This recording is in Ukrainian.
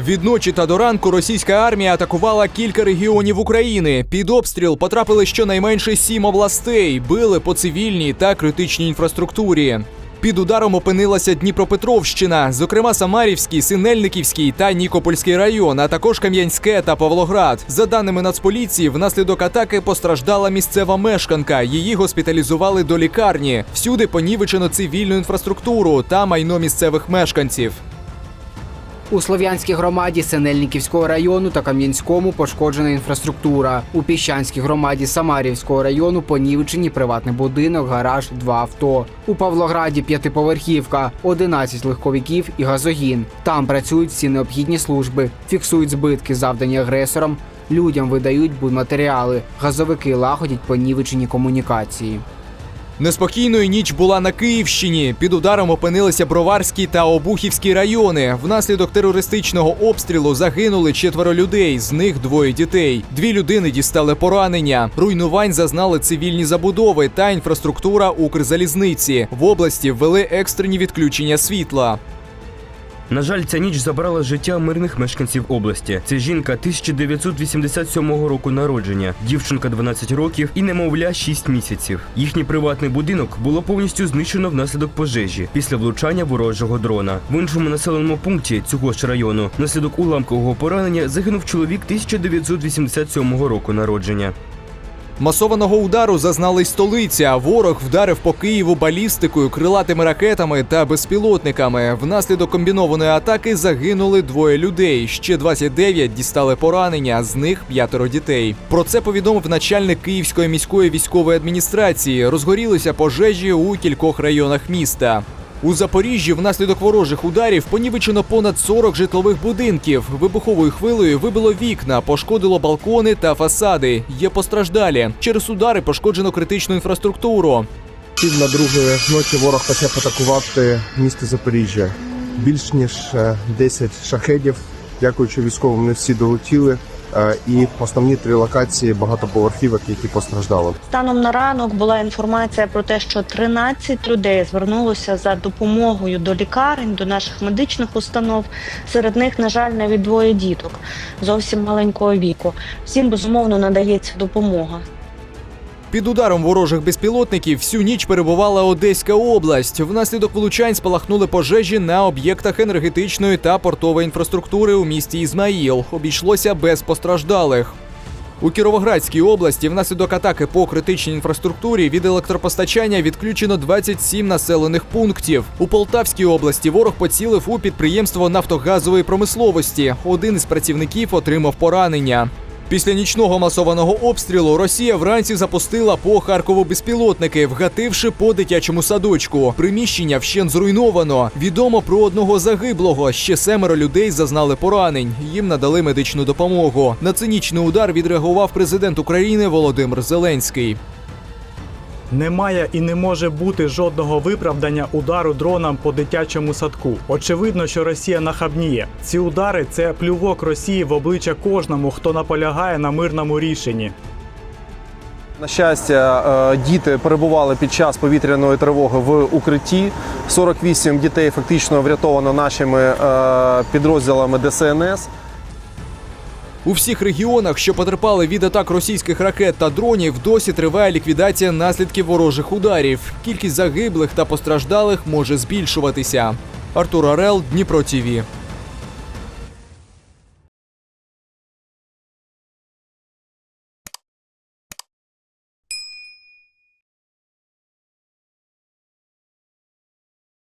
Відночі та до ранку російська армія атакувала кілька регіонів України. Під обстріл потрапили щонайменше сім областей, били по цивільній та критичній інфраструктурі. Під ударом опинилася Дніпропетровщина, зокрема Самарівський, Синельниківський та Нікопольський район, а також Кам'янське та Павлоград. За даними Нацполіції, внаслідок атаки постраждала місцева мешканка. Її госпіталізували до лікарні. Всюди понівечено цивільну інфраструктуру та майно місцевих мешканців. У Слов'янській громаді Синельниківського району та Кам'янському пошкоджена інфраструктура. У Піщанській громаді Самарівського району понівечені приватний будинок, гараж, два авто. У Павлограді п'ятиповерхівка, 11 легковиків і газогін. Там працюють всі необхідні служби, фіксують збитки, завдані агресорам. Людям видають будматеріали. Газовики лагодять понівечені комунікації. Неспокійною ніч була на Київщині. Під ударом опинилися Броварський та Обухівський райони. Внаслідок терористичного обстрілу загинули четверо людей, з них двоє дітей. Дві людини дістали поранення. Руйнувань зазнали цивільні забудови та інфраструктура Укрзалізниці. В області ввели екстрені відключення світла. На жаль, ця ніч забрала життя мирних мешканців області. Це жінка 1987 року народження, дівчинка 12 років і немовля 6 місяців. Їхній приватний будинок було повністю знищено внаслідок пожежі після влучання ворожого дрона. В іншому населеному пункті цього ж району внаслідок уламкового поранення загинув чоловік 1987 року народження. Масованого удару зазнала й столиця. Ворог вдарив по Києву балістикою, крилатими ракетами та безпілотниками. Внаслідок комбінованої атаки загинули двоє людей. Ще 29 дістали поранення, з них п'ятеро дітей. Про це повідомив начальник Київської міської військової адміністрації. Розгорілися пожежі у кількох районах міста. У Запоріжжі внаслідок ворожих ударів понівечено понад 40 житлових будинків. Вибуховою хвилею вибило вікна, пошкодило балкони та фасади. Є постраждалі. Через удари пошкоджено критичну інфраструктуру. Пів на другої ночі ворог почав атакувати місто Запоріжжя. Більш ніж е, 10 шахедів. Дякуючи військовим, не всі долетіли. Е, І основні три локації багатоповерхівок, які постраждали. Станом на ранок була інформація про те, що 13 людей звернулося за допомогою до лікарень, до наших медичних установ. Серед них, на жаль, навіть двоє діток зовсім маленького віку. Всім безумовно надається допомога. Під ударом ворожих безпілотників всю ніч перебувала Одеська область. Внаслідок влучань спалахнули пожежі на об'єктах енергетичної та портової інфраструктури у місті Ізмаїл. Обійшлося без постраждалих. У Кіровоградській області внаслідок атаки по критичній інфраструктурі від електропостачання відключено 27 населених пунктів. У Полтавській області ворог поцілив у підприємство нафтогазової промисловості. Один із працівників отримав поранення. Після нічного масованого обстрілу Росія вранці запустила по Харкову безпілотники, вгативши по дитячому садочку. Приміщення вщен зруйновано. Відомо про одного загиблого. Ще семеро людей зазнали поранень. Їм надали медичну допомогу. На цинічний удар відреагував президент України Володимир Зеленський. Немає і не може бути жодного виправдання удару дроном по дитячому садку. Очевидно, що Росія нахабніє. Ці удари це плювок Росії в обличчя кожному, хто наполягає на мирному рішенні. На щастя, е, діти перебували під час повітряної тривоги в укритті. 48 дітей фактично врятовано нашими е, підрозділами ДСНС. У всіх регіонах, що потерпали від атак російських ракет та дронів, досі триває ліквідація наслідків ворожих ударів. Кількість загиблих та постраждалих може збільшуватися. Артур Арел, Дніпро ТІВІ.